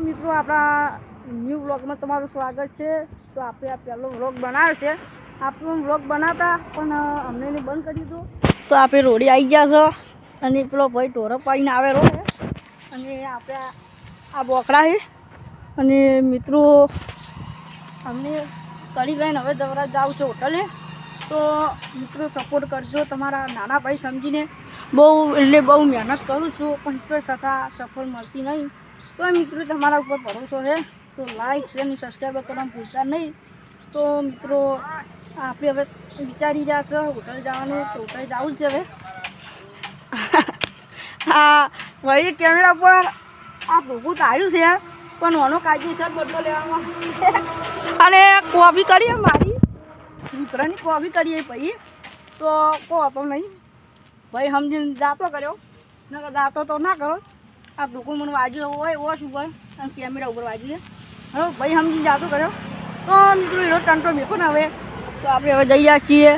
મિત્રો આપણા ન્યૂ વ્લોગમાં તમારું સ્વાગત છે. તો આપણે આ પહેલો વ્લોગ બનાવ્યો છે આપણો વ્લોગ બનાવતા પણ અમને એને બંધ કરી દીધું. તો આપણે રોડી આવી ગયા છો. અને પેલો ભાઈ ઢોરો પાડીને આવેલો છે. અને આપણે આ- બોકડા છે. અને મિત્રો, અમને કરી લઈને હવે દવરા જાઉં છે હોટલે. તો મિત્રો સપોર્ટ કરજો તમારા નાના ભાઈ સમજીને. બહુ, એટલે બહુ મહેનત કરું છું, પણ છતાં સફળ મળતી નહીં. તો મિત્રો તમારા ઉપર ભરોસો છે. તો લાઈક શેર અને સબસ્ક્રાઈબ કરવાનું ભૂલતા નહીં. તો મિત્રો, આપણે હવે વિચારી રહ્યા છે હોટલ જવાનું. તો હોટલ જવું છે હવે. હા ભાઈ કેમેરા પર આ ભોગું તાર્યું છે. પણ ઓનો કાયદેસર બદલો લેવામાં. છે. અને કોફી કરીએ મારી. મિત્રની કોફી કરીએ ભાઈ. તો કો હતો નહીં. ભાઈ સમજીને જાતો કર્યો. નકર જાતો તો ના કરો. આ દુકાન મને વાજ્યું હોય વોશ ઉપર અને કેમેરા ઉપર વાજ્યું હલો, ભાઈ સમજી જાતો કર્યો તો મિત્રો, એનો ટંટો મેકો ને હવે. તો આપણે હવે જઈએ છીએ.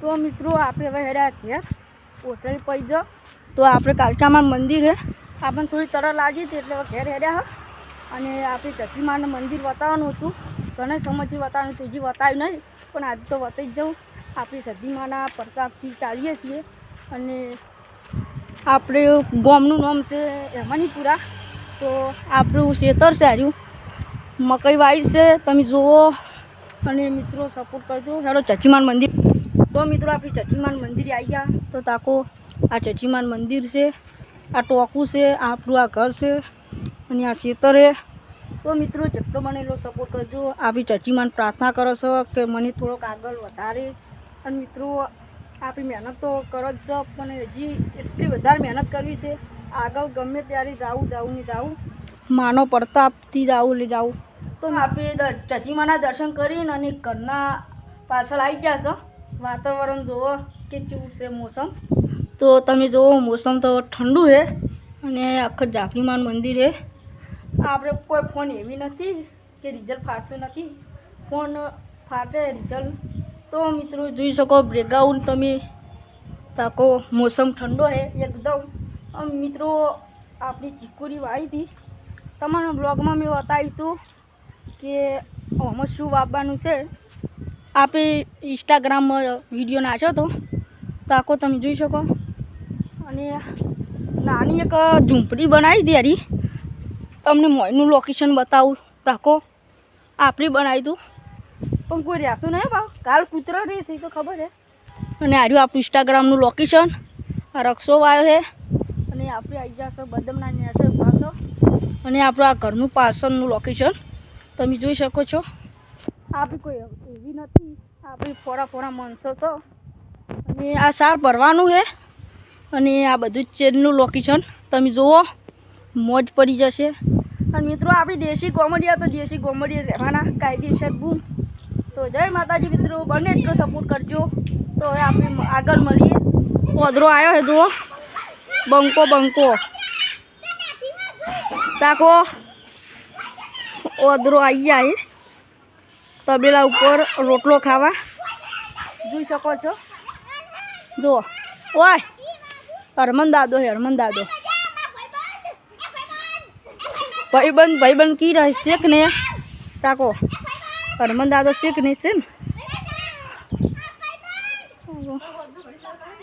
તો મિત્રો, આપણે હવે હેડ્યા ઘેર હોટલ પડી જાઓ તો આપણે કાલકામાં મંદિર છે. આપણને થોડી તરત લાગી હતી એટલે હવે ઘેર હેડ્યા હા. અને આપણે ચચીમાનું મંદિર બતાવવાનું હતું. ઘણા સમયથી બતાવવાનું હતું. હજી બતાવ્યું નહીં, પણ આજે તો બતાવી જ જાઉં આપણે સદીમાના પ્રતાપથી ચાલીએ છીએ. અને આપણે ગામનું નામ છે હેમાનીપુરા તો આપણું ખેતર છે હાર્યું. મકઈ વાઈ છે. તમે જુઓ. અને મિત્રો સપોર્ટ કરજો. હેલો ચચીમાન મંદિર. તો મિત્રો આપણે ચચીમાન મંદિરે આવી ગયા. તો તાકો આ ચચીમાન મંદિર છે. આ ટોકું છે. આપણું આ ઘર છે. અને આ ખેતર છે. તો મિત્રો જેટલો મને એટલો સપોર્ટ કરજો. આપણી ચચીમાન પ્રાર્થના કરો છો કે મને થોડોક આગળ વધારે. અને મિત્રો આપણી મહેનત તો કરો જ છો, પણ હજી એટલી વધારે મહેનત કરવી છે. આગળ ગમે ત્યારે જાવું જાવું ને જાવું માનો પડતાપથી જાવું એટલે જાવું તો આપણે ચચીમાના દર્શન કરીને અને ઘરના પાછળ આવી ગયા છો. વાતાવરણ જુઓ કે ચૂર છે મોસમ? તો તમે જુઓ, મોસમ તો ઠંડુ છે અને આખા જાફરીમાન મંદિર છે. આપણે કોઈ ફોન એવી નથી કે રિઝલ્ટ ફાટતું નથી. ફોન ફાટે, રિઝલ્ટ તો મિત્રો જોઈ શકો બ્રેકગ્રાઉન્ડ તમે તાકો મોસમ ઠંડો હે, એકદમ. મિત્રો, આપણી ચીકુરી વાવી હતી. તમારા બ્લોગમાં મેં બતાવ્યું હતું કે આમાં શું વાવવાનું છે. આપણે ઇન્સ્ટાગ્રામમાં વીડિયો નાખ્યો હતો. તાકો તમે જોઈ શકો. અને નાની એક ઝૂંપડી બનાવી હતી હારી. તમને મોયનું લોકેશન બતાવું, તાકો. આપણી બનાવ્યું હતું. પણ કોઈ રહેતું નહીં ભાવ કાલ કૂતરો રહેશે તો ખબર છે. અને આર્યું આપણું ઇન્સ્ટાગ્રામનું લોકેશન આ રક્ષો વાયો છે. અને આપણે આવી જશો બદમના નેસે પાસો અને આપણું આ ઘરનું પાર્સલનું લોકેશન તમે જોઈ શકો છો. આપણી કોઈ એવી નથી. આપણી ફોરા ફોરા માણસો તો. અને આ સાર ભરવાનું છે. અને આ બધું ચેનનું લોકેશન તમે જુઓ, મોજ પડી જશે. અને મિત્રો, આપણી દેશી કોમેડિયા તો દેશી કોમેડિયા રહેવાના. કાયદેસર બૂમ. તો જય માતાજી મિત્રો, બને એટલો સપોર્ટ કરજો. તો હવે આપણે આગળ મળીએ. પોદરો આવ્યો છે જુઓ. બંકો બંકો. તાકો ઓદરો આવી જાય તબેલા ઉપર રોટલો ખાવા. જોઈ શકો છો. જુઓ ઓય. હરમન દાદો હે, હરમન દાદો. ભાઈબંધ ભાઈબંધ કી રહે શેક ને તાકો હરમન દાદો શીખ નહીં છે ને.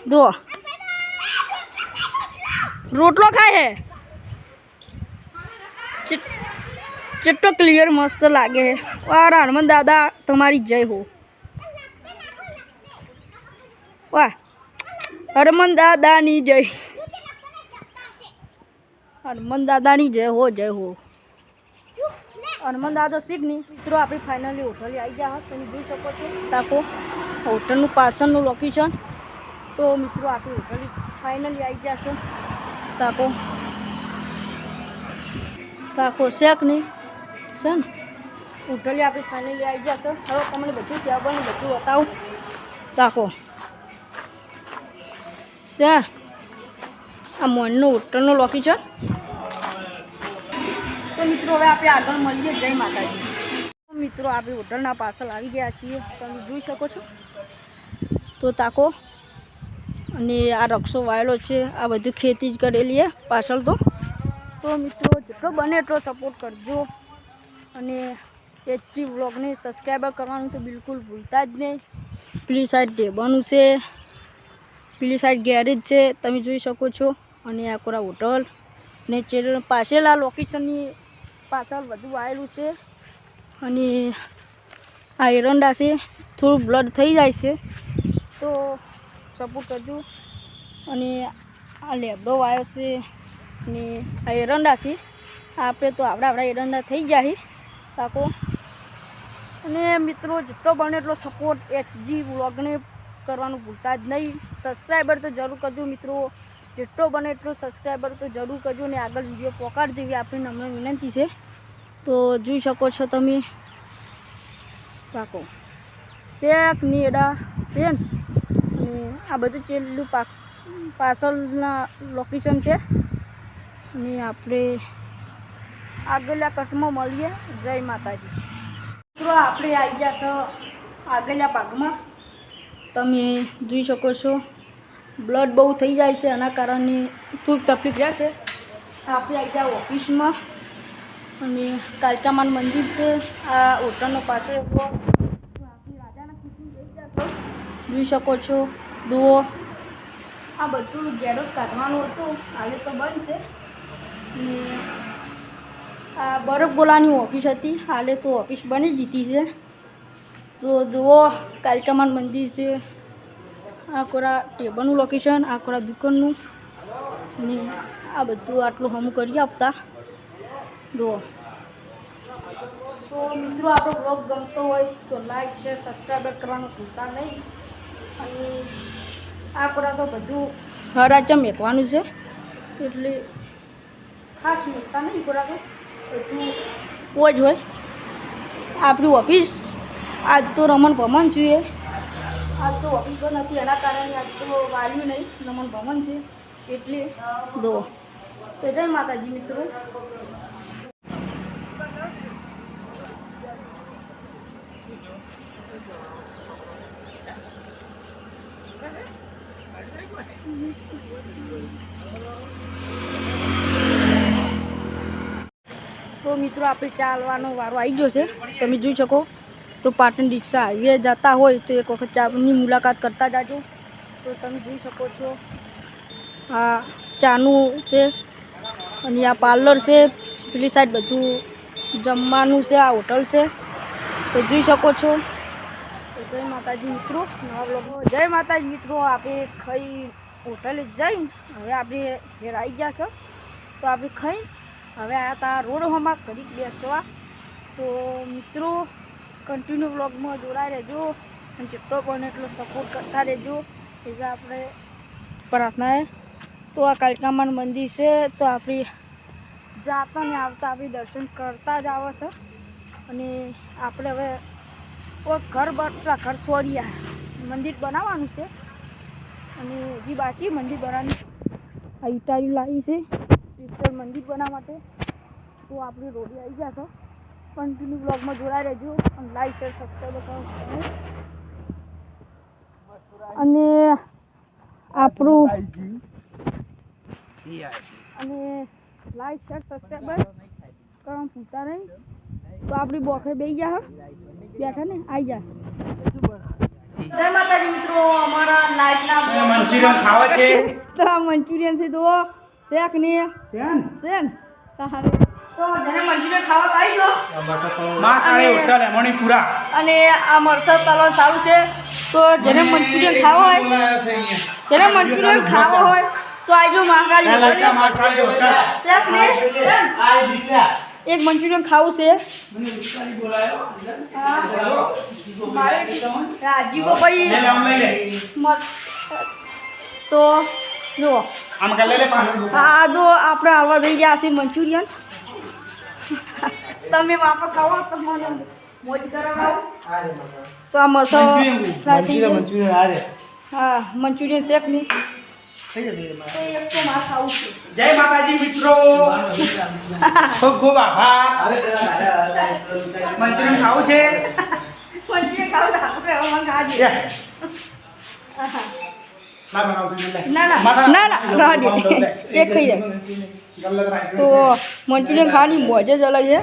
જો રોટલો ખાય હે. ચેટ- ચેટલો ક્લિયર મસ્ત લાગે હે. વાહ હનુમાન દાદા તમારી જય હો. વાહ હનુમાન દાદાની જય. હનુમાન દાદાની જય હો જય હો. હનુમાન દાદા શીખની. મિત્રો, આપણી ફાઇનલી હોટલે આવી ગયા તમે જોઈ શકો છો. તાકો હોટલનું પાછળનું લોકેશન તો મિત્રો, આપણી હોટલ ફાઇનલી આવી ગયા છે. તાકો તાકો શેખ નહીં છે ને? હોટલે આપણે ફાઇનલી આવી ગયા છે. હવે તમને બધું ત્યાં પણ બધું બતાવું. તાકો શા આ મોનનું હોટલનું લોકેશન તો મિત્રો, હવે આપણે આગળ મળીએ. જય માતાજી. મિત્રો, આપણે હોટલના પાછળ આવી ગયા છીએ. તમે જોઈ શકો છો. તો તાકો. અને આ રક્ષો વાયેલો છે. આ બધું ખેતી જ કરેલી છે પાછળ તો. તો મિત્રો, જેટલો બને એટલો સપોર્ટ કરજો. અને એચજી વ્લોગને સબસ્ક્રાઈબર કરવાનું તો બિલકુલ ભૂલતા જ નહીં. પેલી સાઈડ ઢેબાનું છે. પેલી સાઈડ ગેરેજ છે. તમે જોઈ શકો છો. અને આ કોરા હોટલ ને ચેર પાસેલા લોકેશનની પાછળ બધું આવેલું છે. અને આ એરંડા છે થોડું બ્લડ થઈ જાય છે. તો સપોર્ટ કરજો. અને આ લેબડો આવ્યો છે અને આ એરંડા છે. આપણે તો આપણા આપણા એરંડા થઈ ગયા છે તાકો અને મિત્રો જેટલો બને એટલો સપોર્ટ એચજી બ્લોગને કરવાનું ભૂલતા જ નહીં. સબસ્ક્રાઈબર તો જરૂર કરજો મિત્રો. જેટલો બને એટલો સબસ્ક્રાઈબર તો જરૂર કરજો ને આગળ વીડિયો પોકાડ જેવી આપણી નમ્ર વિનંતી છે. તો જોઈ શકો છો તમે. પાકો શેક, નીડા છે અને આ બધું છેલ્લું પાક, પાર્સલના લોકેશન છે. અને આપણે આગળના કટમાં મળીએ. જય માતાજી. મિત્રો, આપણે આવી છો આગળના ભાગમાં. તમે જોઈ શકો છો બ્લડ બહુ થઈ જાય છે એના કારણે થોડીક તકલીફ રહેશે આપણે આવી ગયા ઓફિસમાં. અને કાલકામાન મંદિર છે આ હોટલનો પાછળ જઈ છો શકો છો દુઓ આ બધું ઝેરોસ કાઢવાનું હતું હાલે તો બંધ છે. અને આ બરફ ગોલાની ઓફિસ હતી હાલે તો ઓફિસ બની જીતી છે. તો જુઓ કાલકામાન મંદિર છે. આ કોરા ટેબલનું લોકેશન આ કોરા દુકાનનું. અને આ બધું આટલું હમ કરી આપતા. જુઓ તો મિત્રો, આપણો બ્લોગ ગમતો હોય તો લાઈક શેર સબસ્ક્રાઈબ કરવાનું ભૂલતા નહીં. અને આ કોરા તો બધું હરાચા મેકવાનું છે. એટલે ખાસ મૂકતા નહીં કોરા તો. બધું ઓજ હોય. આપણી ઓફિસ આજ તો રમણ ભમણ જોઈએ. આજ તો ઓફિસ પણ નથી એના કારણે આજ તો વાલ્યું નહીં. નમન ભમન છે. એટલે દો. તો જય માતાજી મિત્રો. તો મિત્રો, આપણે ચાલવાનો વારો આવી ગયો છે. તમે જોઈ શકો. તો પાટણ રિક્ષા હાઈવે જતા હોય તો એક વખત ચાની મુલાકાત કરતા જાજો. તો તમે જોઈ શકો છો, આ ચાનું છે અને આ પાર્લર છે. પેલી સાઈડ બધું જમવાનું છે, આ હોટલ છે. તો જોઈ શકો છો. જય માતાજી મિત્રો, નવા જય માતાજી મિત્રો. આપણે ખાઈ હોટલે જઈ, હવે આપણે ઘેર આવી ગયા છે. તો આપણે ખાઈ, હવે આ તા રોડ હમા કરી બેસવા. તો મિત્રો કન્ટિન્યુ બ્લોગમાં જોડાઈ રહેજો અને જેટલો પણ એટલો સપોર્ટ કરતા રહેજો. એટલે આપણે પ્રાર્થનાએ તો આ કાલકામાન મંદિર છે, તો આપણી જાતા ને આવતા આપણે દર્શન કરતા જ આવે છે. અને આપણે હવે ઘર બનતા ઘર સોરિયા મંદિર બનાવવાનું છે. અને હજી બાકી મંદિર બનાવવાની આ ઇટારી લાવી છે. પિક્ચર મંદિર બનાવવા માટે. તો આપણી રોડી આવી ગયા છો. કન્ટિન્યુ બ્લોગમાં જોડાઈ રહેજો અને લાઈક શેર સબસ્ક્રાઈબ અને આપણું અને લાઈક શેર સબસ્ક્રાઈબર કરવાનું ભૂલતા નહીં તો આપણી બોખે બે ગયા બેઠા ને? આવી જા. જય માતાજી મિત્રો અમારા નાઇટના મંચુરિયન ખાવા છે. તો આ મંચુરિયન છે તો શેખ ને? શેન? શેન? તારે. અને- આ મરસદ તલવાર સારું છે. તો જેને મંચુરિયન ખાવા હોય જેને મંચુરિયન ખાવો હોય તો આવજો મહાકાળી. એક મંચુરિયન ખાવું છે. હા. મારે રાજી કો ભાઈ તો જુઓ. આ જો આપણે આવવા દઈ ગયા છે મંચુરિયન. તમે વાપસ આવો તો મને મોજ કરાવો. તો આ મસો મંચુરિયન થઈ હા મંચુરિયન શેકની. જય માતાજી મિત્રો. ખૂબ ખૂબ આભાર. મંચુરિયન ખાવું છે? મંચુરિયન ખાવું હવે મને ખાજે. ના. ના ના ના ના એક ખાઈ જાય તો મંચુરિયન ખાવાની મોજ જ અલગ છે.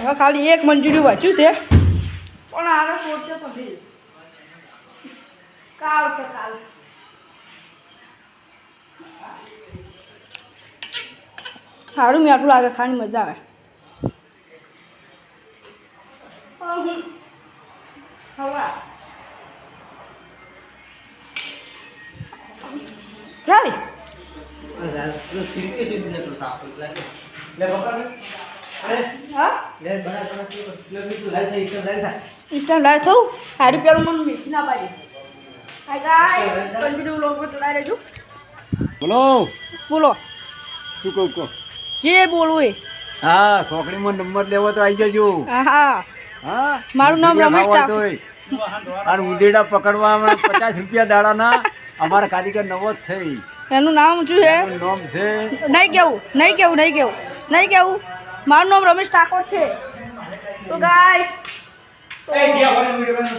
હવે ખાલી એક મંચુરિયું વાંચ્યું છે. પણ આને સોચો તો ભી કાલ છે કાલ. સારું મીઠું લાગે ખાવાની મજા આવે. હવે. દે. ઇન્સ્ટન્ટ લાય થવું? સાડી પેલું મને મેથી ના પાડી. બોલો. બોલો. શું કહું કહો? જે બોલવું એ. હા સોકડીમાં નંબર લેવો તો આવી જજો. હા હા? હા મારું નામ રમેશ તોય. અને ઉંદેડા પકડવા પચાસ રૂપિયા દાડાના. અમારા કારીગર નવો જ છે એનું નામ શું છે? નામ છે નહીં કેવું નહીં કેવું નહીં કેવું નહીં કેવું. મારું નામ રમેશ ઠાકોર છે. તો ગાય એ ગયા ભલે વિડિયો બનાવ.